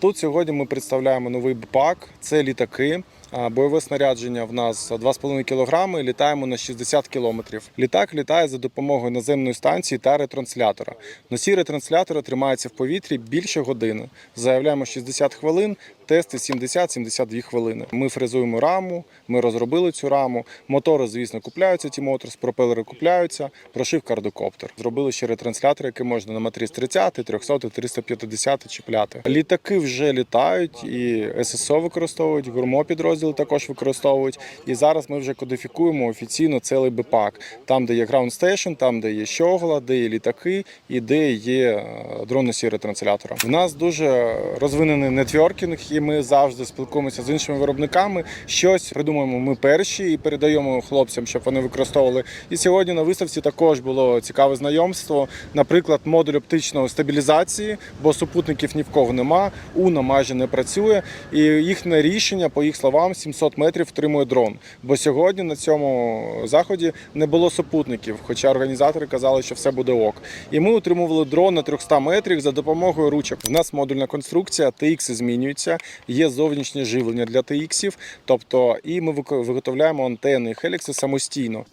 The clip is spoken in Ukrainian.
Тут сьогодні ми представляємо новий пак. Це літаки. Бойове снарядження в нас 2,5 кг, літаємо на 60 км. Літак літає за допомогою наземної станції та ретранслятора. Носій ретранслятора тримається в повітрі більше години. Заявляємо 60 хвилин, тести 70-72 хвилини. Ми фрезуємо раму, ми розробили цю раму. Мотори, звісно, купляються ті мотори, пропелери купляються, прошив кардокоптер. Зробили ще ретранслятор, який можна на матріс 30, 300, 350 чіпляти. Літаки вже літають, і ССО використовують, гурмо підрозділи також використовують. І зараз ми вже кодифікуємо офіційно цілий БПАК. Там, де є Ground Station, там, де є щогла, де є літаки і де є е, дрон носій ретранслятора. В нас дуже розвинений нетворкінг, і ми завжди спілкуємося з іншими виробниками. Щось придумуємо ми перші і передаємо хлопцям, щоб вони використовували. І сьогодні на виставці також було цікаве знайомство. Наприклад, модуль оптичної стабілізації, бо супутників ні в кого нема, Уна майже не працює. І їхнє рішення, по їх словам, 700 метрів втримує дрон. Бо сьогодні на цьому заході не було супутників, хоча організатори казали, що все буде ок. І ми утримували дрон на 300 метрів за допомогою ручок. У нас модульна конструкція, TX змінюється, є зовнішнє живлення для TX, тобто і ми виготовляємо антени і хелікси самостійно.